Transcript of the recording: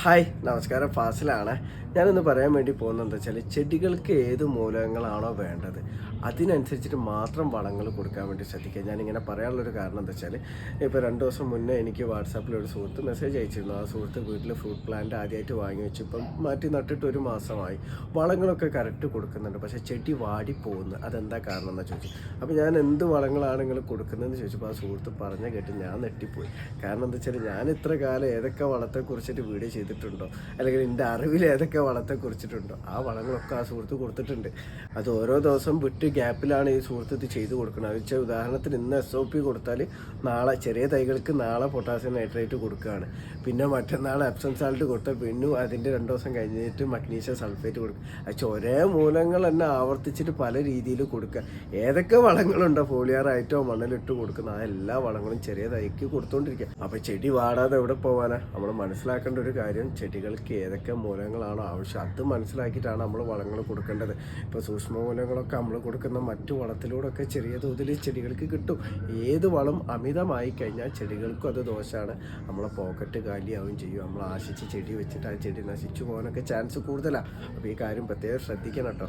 Hi നമസ്കാരം. ഫാസിലാണ്. ഞാനൊന്ന് പറയാൻ വേണ്ടി പോകുന്നത് എന്താ വെച്ചാൽ ചെടികൾക്ക് ഏത് മൂലകങ്ങളാണോ വേണ്ടത്? അതിനനുസരിച്ചിട്ട് മാത്രം വളങ്ങൾ കൊടുക്കാൻ വേണ്ടി ശ്രദ്ധിക്കുക. ഞാനിങ്ങനെ പറയാനുള്ളൊരു കാരണം എന്താ വെച്ചാൽ ഇപ്പോൾ രണ്ട് ദിവസം മുന്നേ എനിക്ക് വാട്സാപ്പിൽ ഒരു സുഹൃത്ത് മെസ്സേജ് അയച്ചിരുന്നു. ആ സുഹൃത്ത് വീട്ടിൽ ഫ്രൂട്ട് പ്ലാന്റ് ആദ്യമായിട്ട് വാങ്ങി വെച്ചു. ഇപ്പം മാറ്റി നട്ടിട്ട് ഒരു മാസമായി. വളങ്ങളൊക്കെ കറക്റ്റ് കൊടുക്കുന്നുണ്ട്. പക്ഷേ ചെടി വാടി പോകുന്നു. അതെന്താ കാരണം എന്ന് ചോദിച്ചു. അപ്പോൾ ഞാൻ എന്ത് വളങ്ങളാണ് നിങ്ങൾ കൊടുക്കുന്നതെന്ന് ചോദിച്ചപ്പോൾ ആ സുഹൃത്ത് പറഞ്ഞ കേട്ട് ഞാൻ നെട്ടിപ്പോയി കാരണം എന്താ വെച്ചാൽ ഞാൻ ഇത്ര കാലം ഏതൊക്കെ വളത്തെക്കുറിച്ചിട്ട് വീഡിയോ ചെയ്തിട്ടുണ്ടോ? അല്ലെങ്കിൽ എന്റെ അറിവിൽ ഏതൊക്കെ വളത്തെ കുറിച്ചിട്ടുണ്ടോ. ആ വളങ്ങളൊക്കെ ആ സുഹൃത്ത് കൊടുത്തിട്ടുണ്ട്. അത് ഓരോ ദിവസം വിട്ട് ഗ്യാപ്പിലാണ് ഈ സുഹൃത്ത് ഇത് ചെയ്തു കൊടുക്കുന്നത്. അത് വെച്ചാൽ ഉദാഹരണത്തിന് ഇന്ന് എസ് ഒ പി കൊടുത്താൽ നാളെ ചെറിയ തൈകൾക്ക് നാളെ പൊട്ടാസ്യം നൈട്രേറ്റ് കൊടുക്കുകയാണ്. പിന്നെ മറ്റന്നാൾ എപ്സം സാൾട്ട് കൊടുത്താൽ പിന്നെ അതിന്റെ രണ്ട് ദിവസം കഴിഞ്ഞിട്ട് മഗ്നീഷ്യം സൾഫേറ്റ് കൊടുക്കുക അത് ഒരേ മൂലങ്ങൾ തന്നെ ആവർത്തിച്ചിട്ട് പല രീതിയിൽ കൊടുക്കുക. ഏതൊക്കെ വളങ്ങളുണ്ടോ ഫോളിയാറായിട്ടോ മണ്ണിലിട്ട് കൊടുക്കുന്ന ആ എല്ലാ വളങ്ങളും ചെറിയ തൈക്ക് കൊടുത്തുകൊണ്ടിരിക്കുക അപ്പോൾ ചെടി വാടാതെ എവിടെ പോകാനാ നമ്മൾ മനസ്സിലാക്കേണ്ട ഒരു കാര്യം ചെടികൾക്ക് ഏതൊക്കെ മൂലങ്ങളാണോ ആവശ്യം അത് മനസ്സിലാക്കിയിട്ടാണ് നമ്മൾ വളങ്ങൾ കൊടുക്കേണ്ടത്. ഇപ്പോൾ സൂക്ഷ്മമൂലങ്ങളൊക്കെ നമ്മൾ കൊടുക്കുന്ന മറ്റു വളത്തിലൂടെയൊക്കെ ചെറിയ തോതിൽ ചെടികൾക്ക് കിട്ടും. ഏത് വളം അമിതമായി കഴിഞ്ഞാൽ ചെടികൾക്കും അത് ദോഷമാണ്. നമ്മളെ പോക്കറ്റ് കാലിയാവും ചെയ്യും. നമ്മൾ ആശിച്ച് ചെടി വെച്ചിട്ട് ആ ചെടി നശിച്ചു പോകാനൊക്കെ ചാൻസ് കൂടുതലാണ്. അപ്പോൾ ഈ കാര്യം പ്രത്യേകം ശ്രദ്ധിക്കണം കേട്ടോ.